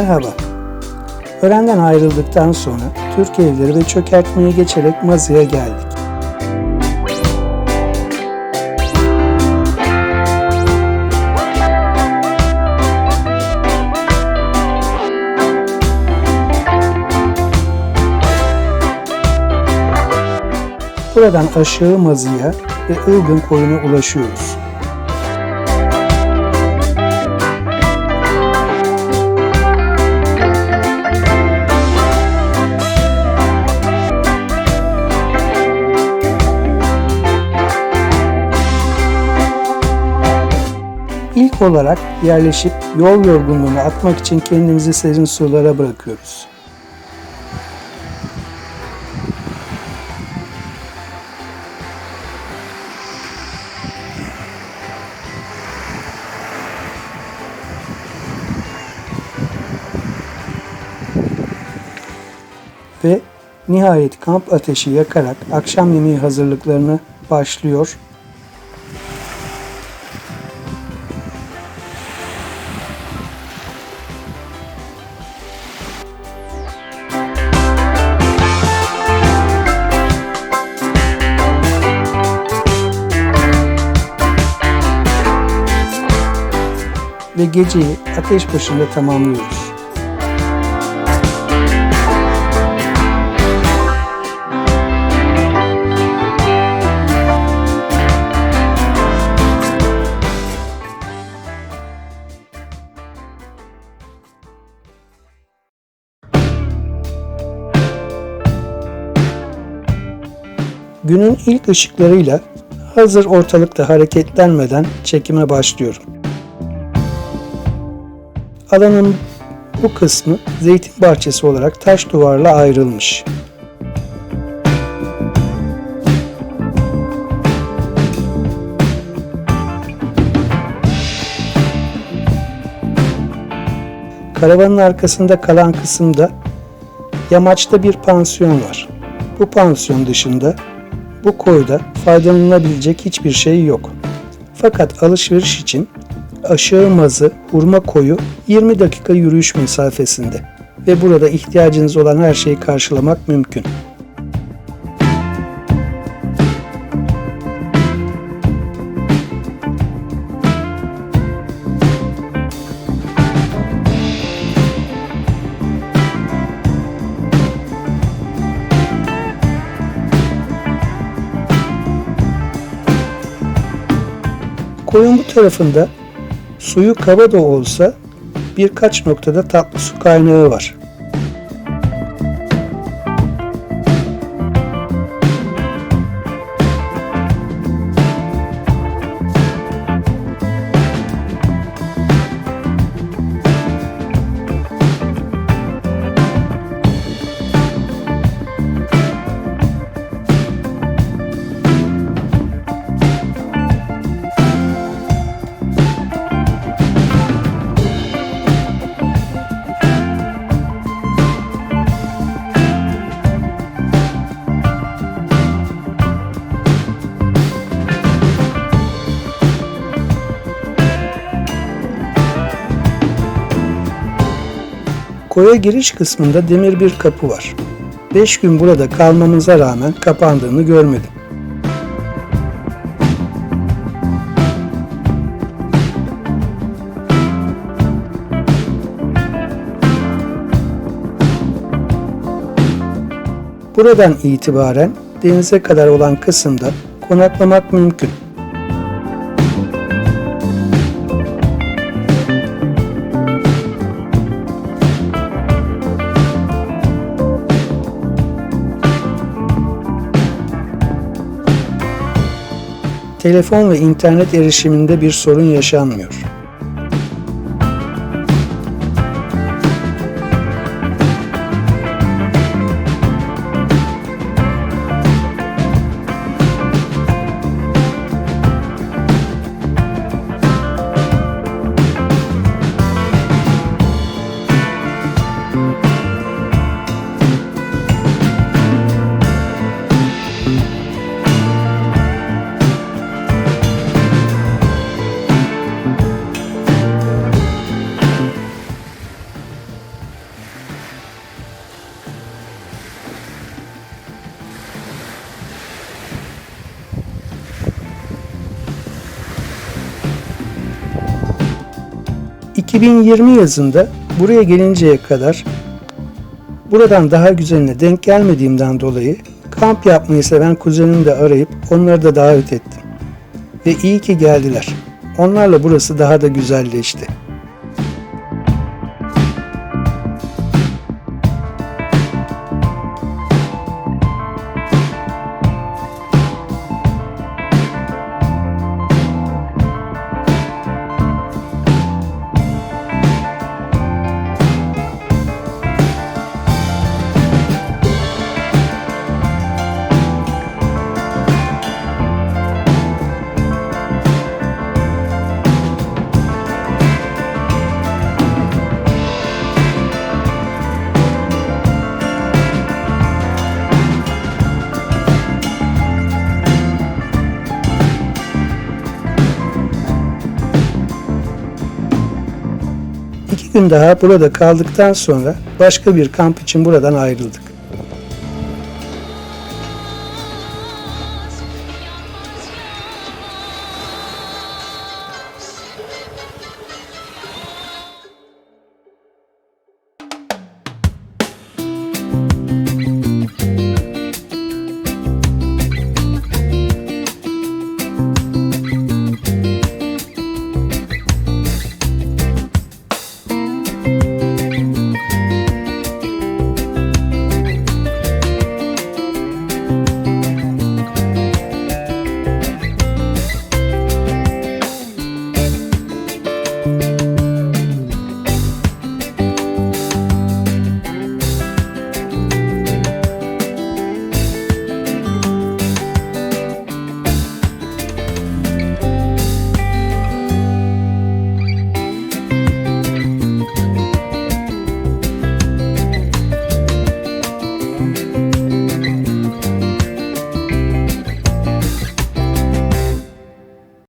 Merhaba. Öğrenden ayrıldıktan sonra Türk evleri ve çökertmeye geçerek Mazı'ya geldik. Buradan aşağı Mazı'ya ve Ilgın koyuna ulaşıyoruz. Olarak yerleşip yol yorgunluğunu atmak için kendimizi serin sulara bırakıyoruz. Ve nihayet kamp ateşi yakarak akşam yemeği hazırlıklarını başlıyor ve geceyi ateş başında tamamlıyoruz. Günün ilk ışıklarıyla hazır ortalıkta hareketlenmeden çekime başlıyorum. Alanın bu kısmı zeytin bahçesi olarak taş duvarla ayrılmış. Karavanın arkasında kalan kısımda yamaçta bir pansiyon var. Bu pansiyon dışında bu koyda faydalanabilecek hiçbir şey yok. Fakat alışveriş için aşağı mazı hurma koyu 20 dakika yürüyüş mesafesinde ve burada ihtiyacınız olan her şeyi karşılamak mümkün. Koyun bu tarafında suyu kaba da olsa birkaç noktada tatlı su kaynağı var. Koya giriş kısmında demir bir kapı var. 5 gün burada kalmamıza rağmen kapandığını görmedim. Buradan itibaren denize kadar olan kısımda konaklamak mümkün. Telefon ve internet erişiminde bir sorun yaşanmıyor. ...2020 yazında buraya gelinceye kadar... ...buradan daha güzeline denk gelmediğimden dolayı... ...kamp yapmayı seven kuzenimi de arayıp onları da davet ettim. Ve iyi ki geldiler. Onlarla burası daha da güzelleşti. İki gün daha burada kaldıktan sonra başka bir kamp için buradan ayrıldık.